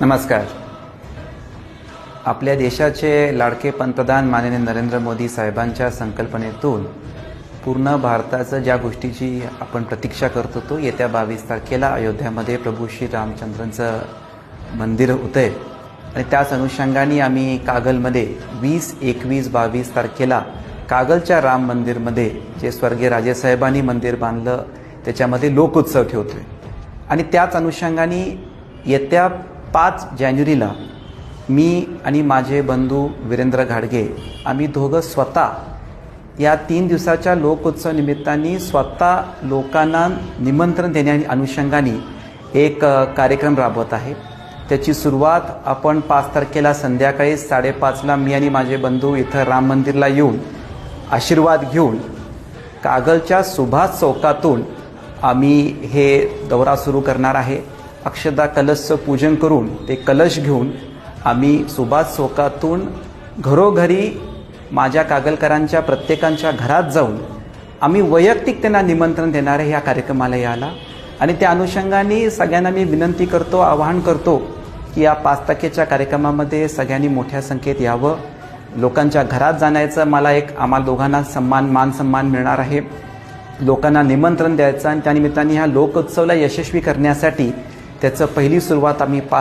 नमस्कार. आपल्या देशाचे लाडके पंतप्रधान माननीय नरेंद्र मोदी साहेबांच्या संकल्पनेतून पूर्ण भारताचं ज्या गोष्टीची आपण प्रतीक्षा करत होतो येत्या बावीस तारखेला अयोध्यामध्ये प्रभू श्री रामचंद्रांचं मंदिर होतं आहे आणि त्याच अनुषंगाने आम्ही कागलमध्ये वीस एकवीस बावीस तारखेला कागलच्या राम मंदिरमध्ये जे स्वर्गीय राजेसाहेबांनी मंदिर बांधलं त्याच्यामध्ये लोकोत्सव ठेवतोय. आणि त्याच अनुषंगाने येत्या पाच जानेवारीला मी आणि माझे बंधू वीरेंद्र घाडगे आम्ही दोघं स्वतः या तीन दिवसाच्या लोकोत्सव निमित्ताने स्वतः लोकांना निमंत्रण देण्या अनुषंगाने एक कार्यक्रम राबवत आहे. त्याची सुरुवात आपण पाच तारखेला संध्याकाळी साडेपाचला मी आणि माझे बंधू इथं राम मंदिरला येऊन आशीर्वाद घेऊन कागलच्या सुभाष चौकातून आम्ही हे दौरा सुरू करणार आहे. अक्षदा कलशचं पूजन करून ते कलश घेऊन आम्ही सुभाष चौकातून घरोघरी माझ्या कागलकरांच्या प्रत्येकांच्या घरात जाऊन आम्ही वैयक्तिक त्यांना निमंत्रण देणार आहे या कार्यक्रमाला यायला आणि त्या अनुषंगाने सगळ्यांना मी विनंती करतो आवाहन करतो की या पाच टक्केच्या कार्यक्रमामध्ये सगळ्यांनी मोठ्या संख्येत यावं. लोकांच्या घरात जाण्याचं मला एक आम्हाला दोघांना सन्मान मान सन्मान मिळणार आहे. लोकांना निमंत्रण द्यायचं आणि त्यानिमित्ताने ह्या लोकोत्सवला यशस्वी करण्यासाठी त्याचं पहिली सुरुवात आम्ही पा